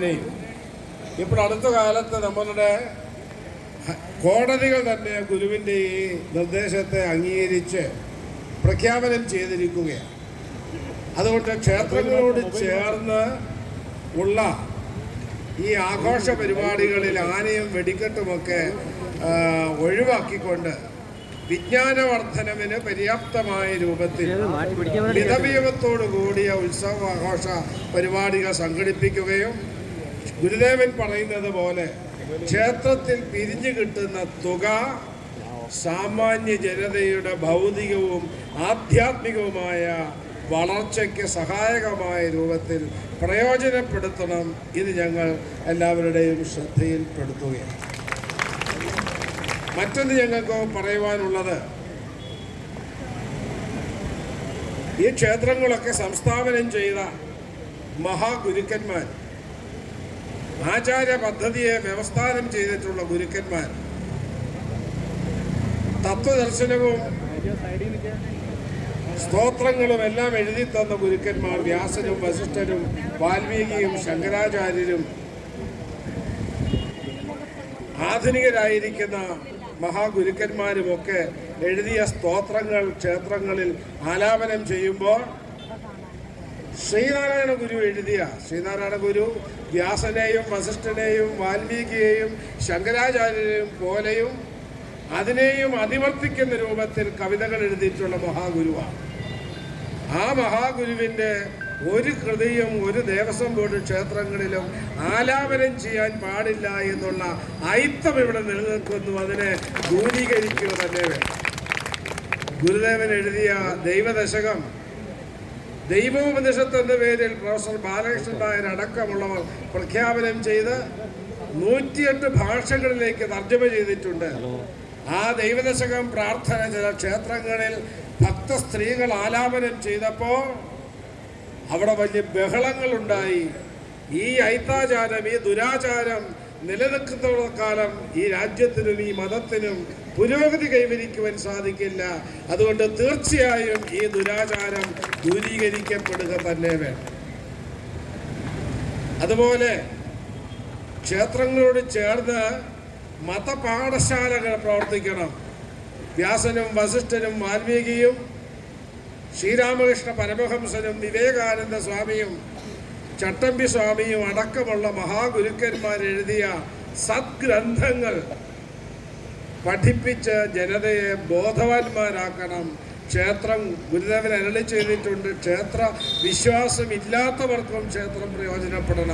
ബഹുമാനയും ഇപ്പോൾ അടുത്ത കാലത്ത് നമ്മളുടെ കോടതികൾ തന്നെ ഗുരുവിന്റെ ഈ നിർദ്ദേശത്തെ അംഗീകരിച്ച് പ്രഖ്യാപനം ചെയ്തിരിക്കുകയാണ്. അതുകൊണ്ട് ക്ഷേത്രങ്ങളോട് ചേർന്ന് ഉള്ള ഈ ആഘോഷ പരിപാടികളിൽ ആനയും വെടിക്കെട്ടുമൊക്കെ ഒഴിവാക്കിക്കൊണ്ട് വിജ്ഞാനവർദ്ധനവിന് പര്യാപ്തമായ രൂപത്തിൽ മിതവ്യവത്തോടു കൂടിയ ഉത്സവ ആഘോഷ പരിപാടികൾ സംഘടിപ്പിക്കുകയും ഗുരുദേവൻ പറയുന്നത് പോലെ ക്ഷേത്രത്തിൽ പിരിഞ്ഞു കിട്ടുന്ന തുക സാമാന്യ ജനതയുടെ ഭൗതികവും ആധ്യാത്മികവുമായ വളർച്ചയ്ക്ക് സഹായകമായ രൂപത്തിൽ പ്രയോജനപ്പെടുത്തണം ഇത് ഞങ്ങൾ എല്ലാവരുടെയും ശ്രദ്ധയിൽപ്പെടുത്തുകയാണ്. മറ്റൊന്ന് ഞങ്ങൾക്ക് പറയുവാനുള്ളത് ഈ ക്ഷേത്രങ്ങളൊക്കെ സംസ്ഥാപനം ചെയ്ത മഹാഗുരുക്കന്മാർ ആചാര പദ്ധതിയെ വ്യവസ്ഥാനം ചെയ്തിട്ടുള്ള ഗുരുക്കന്മാർ. തത്വദർശനവും സ്തോത്രങ്ങളും എല്ലാം എഴുതി തന്ന ഗുരുക്കന്മാർ വ്യാസനും വസിഷ്ഠനും വാൽമീകിയും ശങ്കരാചാര്യരും ആധുനികരായിരിക്കുന്ന മഹാഗുരുക്കന്മാരുമൊക്കെ എഴുതിയ സ്തോത്രങ്ങൾ ക്ഷേത്രങ്ങളിൽ ആലാപനം ചെയ്യുമ്പോൾ ശ്രീനാരായണ ഗുരു എഴുതിയ ശ്രീനാരായണ ഗുരു വ്യാസനെയും വസിഷ്ഠനെയും വാൽമീകിയെയും ശങ്കരാചാര്യരെയും പോലെയും അതിനെയും അതിവർത്തിക്കുന്ന രൂപത്തിൽ കവിതകൾ എഴുതിയിട്ടുള്ള മഹാഗുരുവാണ്. ആ മഹാഗുരുവിന്റെ ഒരു കൃതിയും ഒരു ദേവസ്വം ബോർഡ് ക്ഷേത്രങ്ങളിലും ആലാപനം ചെയ്യാൻ പാടില്ല എന്നുള്ള ഐത്തം ഇവിടെ നിലനിൽക്കുന്നു. അതിനെ ദൂരീകരിക്കുക തന്നെ വേണം. ഗുരുദേവൻ എഴുതിയ ദൈവദശകം ദൈവോപനിഷത്ത് എന്ന പേരിൽ പ്രൊഫസർ ബാലകൃഷ്ണൻ നായർ അടക്കമുള്ളവർ പ്രഖ്യാപനം ചെയ്ത് നൂറ്റിയെട്ട് ഭാഷകളിലേക്ക് തർജമ ചെയ്തിട്ടുണ്ട്. ആ ദൈവദശകം പ്രാർത്ഥന ചില ക്ഷേത്രങ്ങളിൽ ഭക്ത സ്ത്രീകൾ ആലാപനം ചെയ്തപ്പോൾ അവിടെ വലിയ ബഹളങ്ങളുണ്ടായി. ഈ ഐത്താചാരം ഈ ദുരാചാരം നിലനിൽക്കുന്നിടത്തോളം കാലം ഈ രാജ്യത്തിനും ഈ മതത്തിനും പുരോഗതി കൈവരിക്കുവാൻ സാധിക്കില്ല. അതുകൊണ്ട് തീർച്ചയായും ഈ ദുരാചാരം ദൂരീകരിക്കപ്പെടുക തന്നെ വേണം. അതുപോലെ ക്ഷേത്രങ്ങളോട് ചേർന്ന് മതപാഠശാലകൾ പ്രവർത്തിക്കണം. വ്യാസനും വസിഷ്ഠനും വാൽമീകിയും ശ്രീരാമകൃഷ്ണ പരമഹംസനും വിവേകാനന്ദ സ്വാമിയും ചട്ടമ്പി സ്വാമിയും അടക്കമുള്ള മഹാഗുരുക്കന്മാർ എഴുതിയ സദ്ഗ്രന്ഥങ്ങൾ പഠിപ്പിച്ച് ജനതയെ ബോധവാന്മാരാക്കണം. ക്ഷേത്രം ഗുരുദേവൻ അരളി ചെയ്തിട്ടുണ്ട്. ക്ഷേത്ര വിശ്വാസമില്ലാത്തവർക്കും ക്ഷേത്രം പ്രയോജനപ്പെടണം.